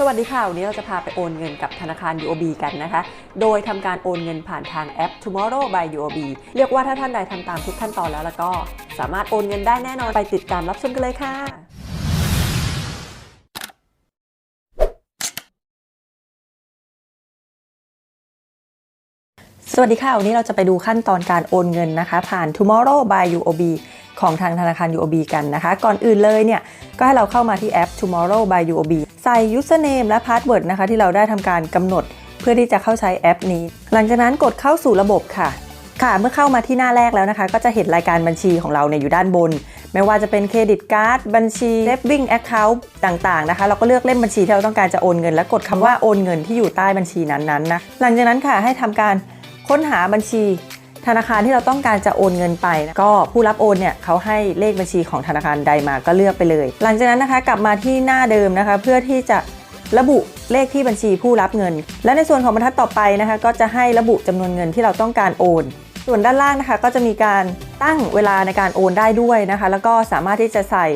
สวัสดีค่ะ วันนี้เราจะพาไปโอนเงินกับธนาคาร UOB กันนะคะ โดยทำการโอนเงินผ่านทางแอป Tomorrow by UOB เรียกว่าถ้าท่านใดทำตามทุกขั้นตอนแล้วแล้วก็สามารถโอนเงินได้แน่นอน ไปติดตามรับชมกันเลยค่ะ สวัสดีค่ะ วันนี้เราจะไปดูขั้นตอนการโอนเงินนะคะ ผ่าน Tomorrow by UOB ของทางธนาคาร UOB กันนะคะ ก่อนอื่นเลยเนี่ย ก็ให้เราเข้ามาที่แอป Tomorrow by UOB ใส่ username และ password นะคะที่เราได้ทำการกำหนด เพื่อที่จะเข้าใช้แอปนี้ หลังจากนั้นกดเข้าสู่ระบบค่ะ ค่ะ เมื่อเข้ามาที่หน้าแรกแล้วนะคะ ก็จะเห็นรายการบัญชีของเราเนี่ยอยู่ด้านบน ไม่ว่าจะเป็นเครดิตการ์ดบัญชี saving account ต่างๆนะคะ เราก็เลือกเล่มบัญชีที่เราต้องการจะโอนเงิน และกดคำว่าโอนเงินที่อยู่ใต้บัญชีนั้นๆนะ หลังจากนั้นค่ะให้ทำการค้นหาบัญชี ธนาคารที่เราต้องการจะโอนเงินไปนะก็ผู้รับโอนเนี่ยเขาให้เลขบัญชีของธนาคารใดมาก็เลือกไปเลย หลังจากนั้นนะคะกลับมาที่หน้าเดิมนะคะ เพื่อที่จะระบุเลขที่บัญชีผู้รับเงิน และในส่วนของบรรทัดต่อไปนะคะ ก็จะให้ระบุจำนวนเงินที่เราต้องการโอน ส่วนด้านล่างนะคะก็จะมีการตั้งเวลาในการโอนได้ด้วยนะคะ แล้วก็สามารถที่จะใส่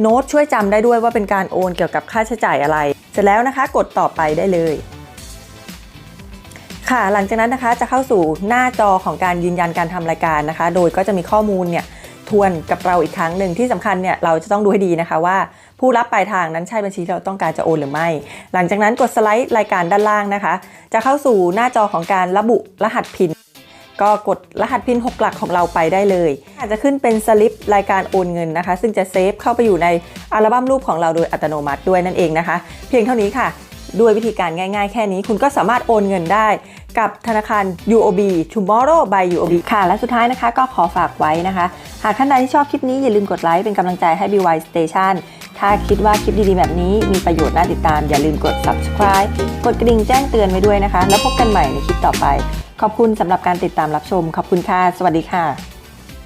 โน้ตช่วยจำได้ด้วยว่าเป็นการโอนเกี่ยวกับค่าใช้จ่ายอะไร เสร็จแล้วนะคะ กดต่อไปได้เลย ค่ะ หลังจากนั้นนะคะจะเข้าสู่หน้าจอของการยืนยันการทำรายการนะคะ โดยก็จะมีข้อมูลเนี่ยทวนกับเราอีกครั้งหนึ่งที่สำคัญเนี่ยเราจะต้องดูให้ดีนะคะว่า ผู้รับปลายทางนั้นใช่บัญชีที่เราต้องการจะโอนหรือไม่ หลังจากนั้นกดสไลด์รายการด้านล่างนะคะ จะเข้าสู่หน้าจอของการระบุรหัสพินก็กดรหัสพิน 6 หลักของเราไปได้เลย อาจจะขึ้นเป็นสลิปรายการโอนเงินนะคะ ซึ่งจะเซฟเข้าไปอยู่ในอัลบั้มรูปของเราโดยอัตโนมัติด้วยนั่นเองนะคะ เพียงเท่านี้ค่ะ ด้วยวิธีการง่าย ๆ แค่นี้คุณก็สามารถโอนเงินได้ กับธนาคาร UOB Tomorrow by UOB ค่ะ และสุดท้ายนะคะก็ขอฝากไว้นะคะ หากท่านใดที่ชอบคลิปนี้อย่าลืมกดไลค์เป็นกำลังใจให้ BY Station ถ้าคิดว่าคลิปดีๆ แบบนี้มีประโยชน์น่าติดตาม อย่าลืมกด subscribe กดกระดิ่งแจ้งเตือนไว้ด้วยนะคะ แล้วพบกันใหม่ในคลิปต่อไป ขอบคุณสำหรับการติดตามรับชม ขอบคุณค่ะ สวัสดีค่ะ